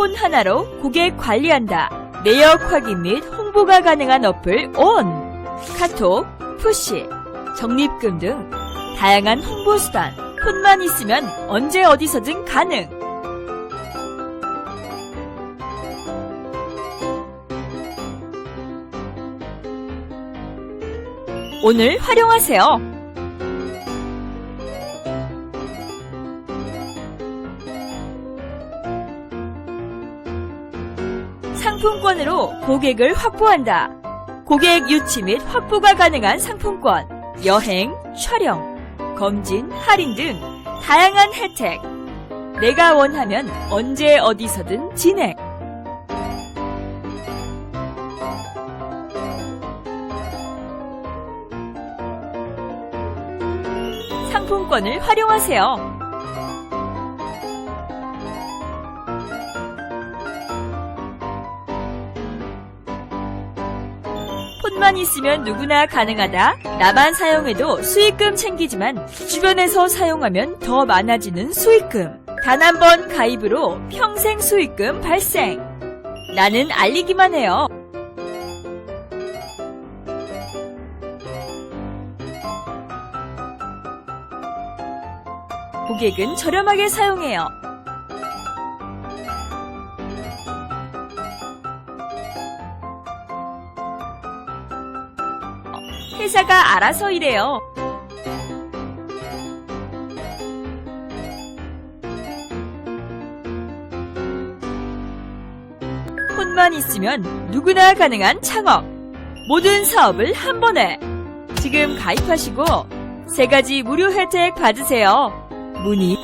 폰 하나로 고객 관리한다. 내역 확인 및 홍보가 가능한 어플 온. 카톡, 푸시, 적립금 등 다양한 홍보 수단. 폰만 있으면 언제 어디서든 가능. 오늘 활용하세요. 상품권으로 고객을 확보한다. 고객 유치 및 확보가 가능한 상품권, 여행, 촬영, 검진, 할인 등 다양한 혜택. 내가 원하면 언제 어디서든 진행. 상품권을 활용하세요. 폰만 있으면 누구나 가능하다. 나만 사용해도 수익금 챙기지만 주변에서 사용하면 더 많아지는 수익금. 단 한 번 가입으로 평생 수익금 발생. 나는 알리기만 해요. 고객은 저렴하게 사용해요. 회사가 알아서 이래요. 폰만 있으면 누구나 가능한 창업. 모든 사업을 한 번에. 지금 가입하시고 세 가지 무료 혜택 받으세요. 문의